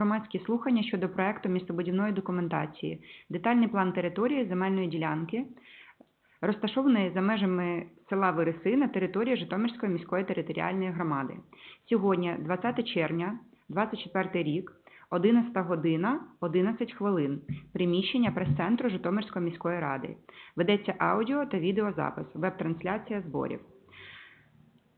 Громадські слухання щодо проекту містобудівної документації, детальний план території земельної ділянки, розташованої за межами села Вереси на території Житомирської міської територіальної громади. Сьогодні, 20 червня, 24 рік, 11 година, 11 хвилин. Приміщення прес-центру Житомирської міської ради. Ведеться аудіо та відеозапис, веб-трансляція зборів.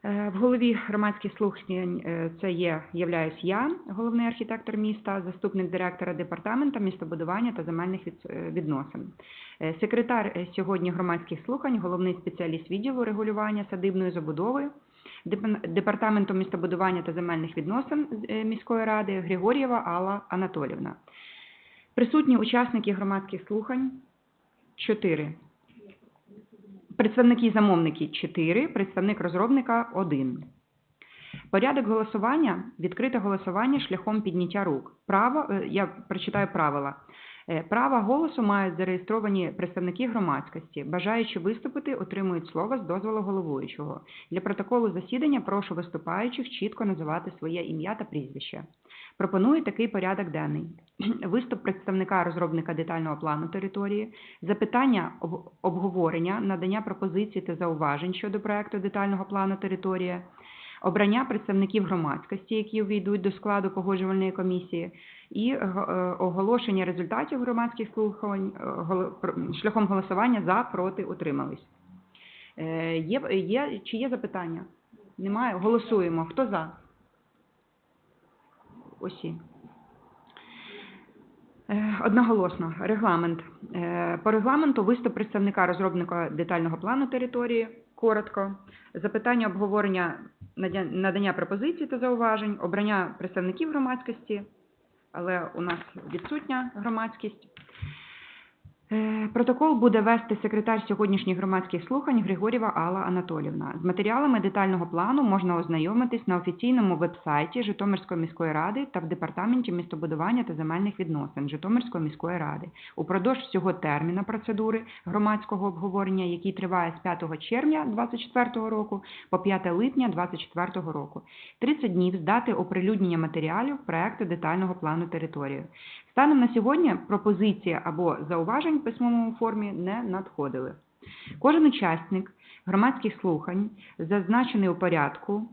Е, В голові громадських слухань е, це є, являюсь я, головний архітектор міста, заступник директора департаменту містобудування та земельних е, відносин. Секретар сьогодні громадських слухань, головний спеціаліст відділу регулювання садибної забудови департаменту містобудування та земельних відносин міської ради Григор'єва Алла Анатолівна. Присутні учасники громадських слухань чотири. Представники замовники 4, представник розробника 1. Порядок голосування відкрите голосування шляхом підняття рук. Право, е, я прочитаю правила. Е, Право голосу мають зареєстровані представники громадськості. Бажаючи виступити, отримують слово з дозволу головуючого. Для протоколу засідання прошу виступаючих чітко називати своє ім'я та прізвище. Пропоную такий порядок денний. Виступ представника розробника детального плану території, запитання об- обговорення, надання пропозицій та зауважень щодо проекту детального плану території, обрання представників громадськості, які увійдуть до складу погоджувальної комісії, і е, оголошення результатів громадських слухань е, шляхом голосування за, проти, утримались. Е, Є, є, чи є запитання? Немає? Голосуємо. Хто за? Усі. Одноголосно. Регламент. По регламенту виступ представника розробника детального плану території. Коротко. Запитання обговорення надання пропозицій та зауважень, обрання представників громадськості, але у нас відсутня громадськість. Е, Протокол буде вести секретар сьогоднішніх громадських слухань Григорєва Алла Анатолівна. З матеріалами детального плану можна ознайомитись на офіційному веб-сайті Житомирської міської ради та в департаменті містобудування та земельних відносин Житомирської міської ради. Упродовж всього терміна процедури громадського обговорення, який триває з 5 червня 2024 року по 5 липня 2024 року. 30 днів з дати оприлюднення матеріалів проекту детального плану території. Станом на сьогодні пропозиції або зауважень в письмовому формі не надходили. Кожен учасник громадських слухань, зазначений у порядку,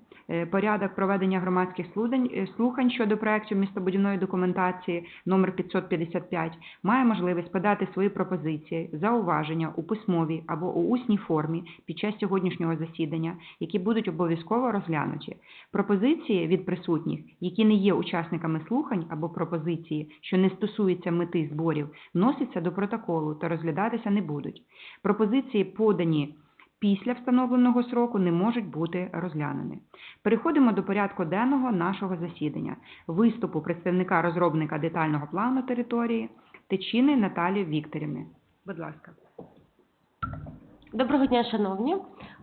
порядок проведення громадських слухань, е, слухань щодо проектів містобудівної документації номер 555, має можливість подати свої пропозиції, зауваження у письмовій або у усній формі під час сьогоднішнього засідання, які будуть обов'язково розглянуті. Пропозиції від присутніх, які не є учасниками слухань або пропозиції, що не стосуються мети зборів, вносяться до протоколу та розглядатися не будуть. Пропозиції, подані після встановленого сроку, не можуть бути розглянені. Переходимо до порядку денного нашого засідання. Виступу представника розробника детального плану території Течіни Наталії Вікторівни. Будь ласка. Доброго дня, шановні.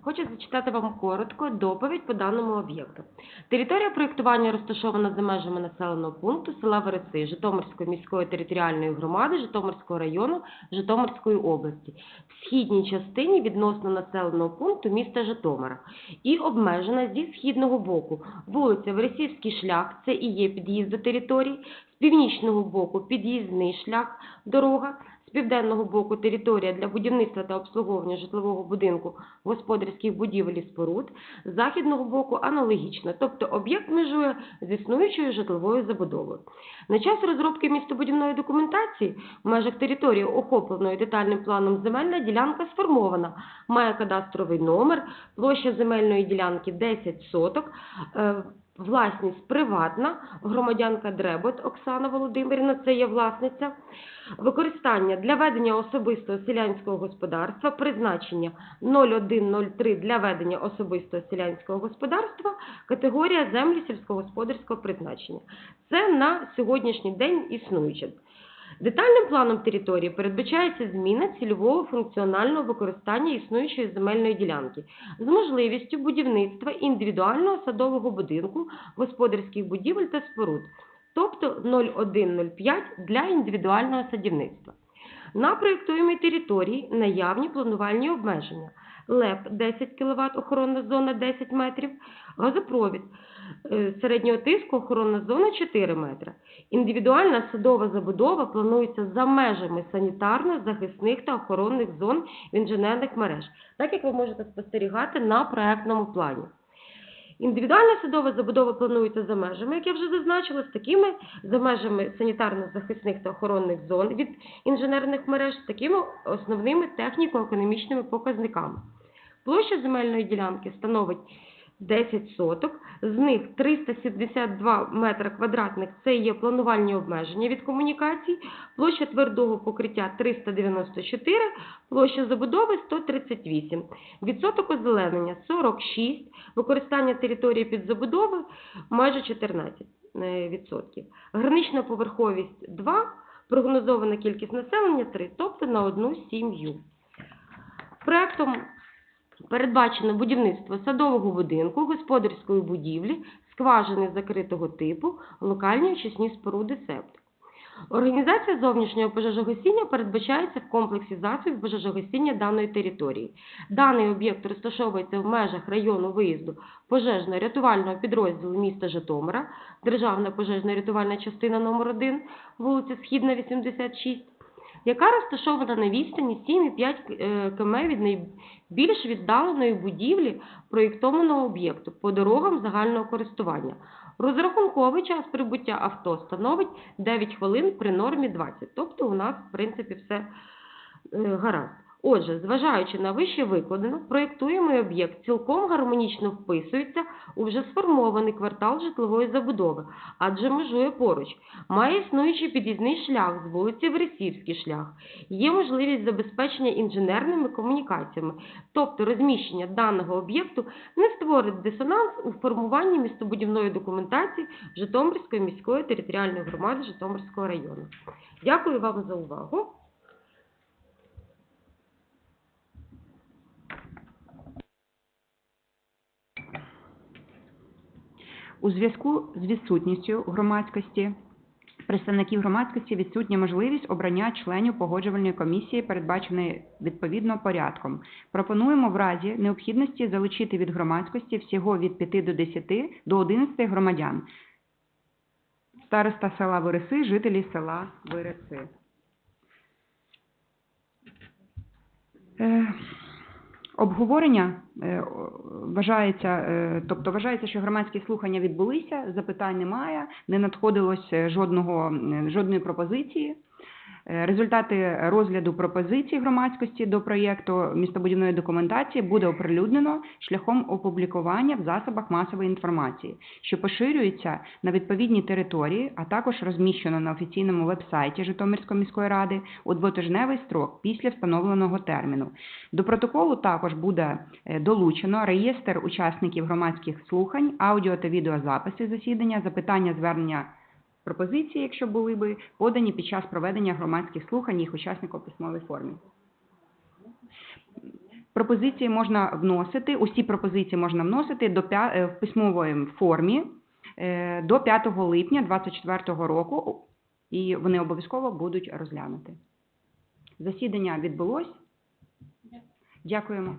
Хочу зачитати вам коротко доповідь по даному об'єкту. Територія проєктування розташована за межами населеного пункту села Вереси Житомирської міської територіальної громади Житомирського району Житомирської області в східній частині відносно населеного пункту міста Житомира і обмежена зі східного боку вулиця Вересівський шлях, це і є під'їзд до території, північного боку під'їзний шлях, дорога, з південного боку територія для будівництва та обслуговування житлового будинку, господарських будівель і споруд, з західного боку аналогічно, тобто об'єкт межує з існуючою житловою забудовою. На час розробки містобудівної документації в межах території, охопленої детальним планом земельна ділянка сформована, має кадастровий номер, площа земельної ділянки 10 соток, е, власність приватна, громадянка Дребот Оксана Володимирівна, це є власниця. Використання для ведення особистого селянського господарства, призначення 0103 для ведення особистого селянського господарства, категорія землі сільськогосподарського призначення. Це на сьогоднішній день існуюче. Детальним планом території передбачається зміна цільового функціонального використання існуючої земельної ділянки з можливістю будівництва індивідуального садового будинку, господарських будівель та споруд, тобто 0105 для індивідуального садівництва. На проєктуємій території наявні планувальні обмеження. ЛЕП 10 кВт, охоронна зона 10 метрів, газопровід середнього тиску, охоронна зона 4 метри. Індивідуальна садова забудова планується за межами санітарно-захисних та охоронних зон в інженерних мереж, так як ви можете спостерігати на проектному плані. Індивідуальна садова забудова планується за межами, як я вже зазначила, з такими за межами санітарно-захисних та охоронних зон від інженерних мереж, з такими основними техніко-економічними показниками. Площа земельної ділянки становить 10 соток, з них 372 метри квадратних – це є планувальні обмеження від комунікацій, площа твердого покриття 394, площа забудови 138, відсоток озеленення 46, використання території під забудови майже 14 е, відсотків. Гранична поверховість 2, прогнозована кількість населення 3, тобто на одну сім'ю. Проектом передбачено будівництво садового будинку, господарської будівлі, скважини закритого типу, локальні очисні споруди септик. Організація зовнішнього пожежогасіння передбачається в комплексі засобів пожежогасіння даної території. Даний об'єкт розташовується в межах району виїзду пожежно-рятувального підрозділу міста Житомира, Державна пожежно-рятувальна частина номер 1 вулиця Східна, 86, яка розташована на відстані 7,5 е, км від найбільш віддаленої будівлі проєктованого об'єкту по дорогам загального користування. Розрахунковий час прибуття авто становить 9 хвилин при нормі 20. Тобто у нас, в принципі, все е, гаразд. Отже, зважаючи на вище викладено, проєктуємий об'єкт цілком гармонічно вписується у вже сформований квартал житлової забудови, адже межує поруч. Має існуючий під'їзний шлях з вулиці Вересівський шлях. Є можливість забезпечення інженерними комунікаціями, тобто розміщення даного об'єкту не створить дисонанс у формуванні містобудівної документації Житомирської міської територіальної громади Житомирського району. Дякую вам за увагу. У зв'язку з відсутністю громадськості представників громадськості відсутня можливість обрання членів погоджувальної комісії, передбаченої відповідно порядком. Пропонуємо в разі необхідності залучити від громадськості всього від 5 до 10 до 11 громадян. Староста села Вереси, жителі села Вереси. Обговорення е, вважається, е, тобто вважається, що громадські слухання відбулися, запитань немає, не надходилось е, жодного, жодної пропозиції. Е, Результати розгляду пропозицій громадськості до проєкту містобудівної документації буде оприлюднено шляхом опублікування в засобах масової інформації, що поширюється на відповідній території, а також розміщено на офіційному веб-сайті Житомирської міської ради у двотижневий строк після встановленого терміну. До протоколу також буде е, долучено реєстр учасників громадських слухань, аудіо та відеозаписи засідання, запитання, звернення пропозиції, якщо були би, подані під час проведення громадських слухань їх учасників у письмовій формі. Пропозиції можна вносити, усі пропозиції можна вносити до е, в письмовій формі е, до 5 липня 2024 року, і вони обов'язково будуть розглянуті. Засідання відбулось. Дякуємо.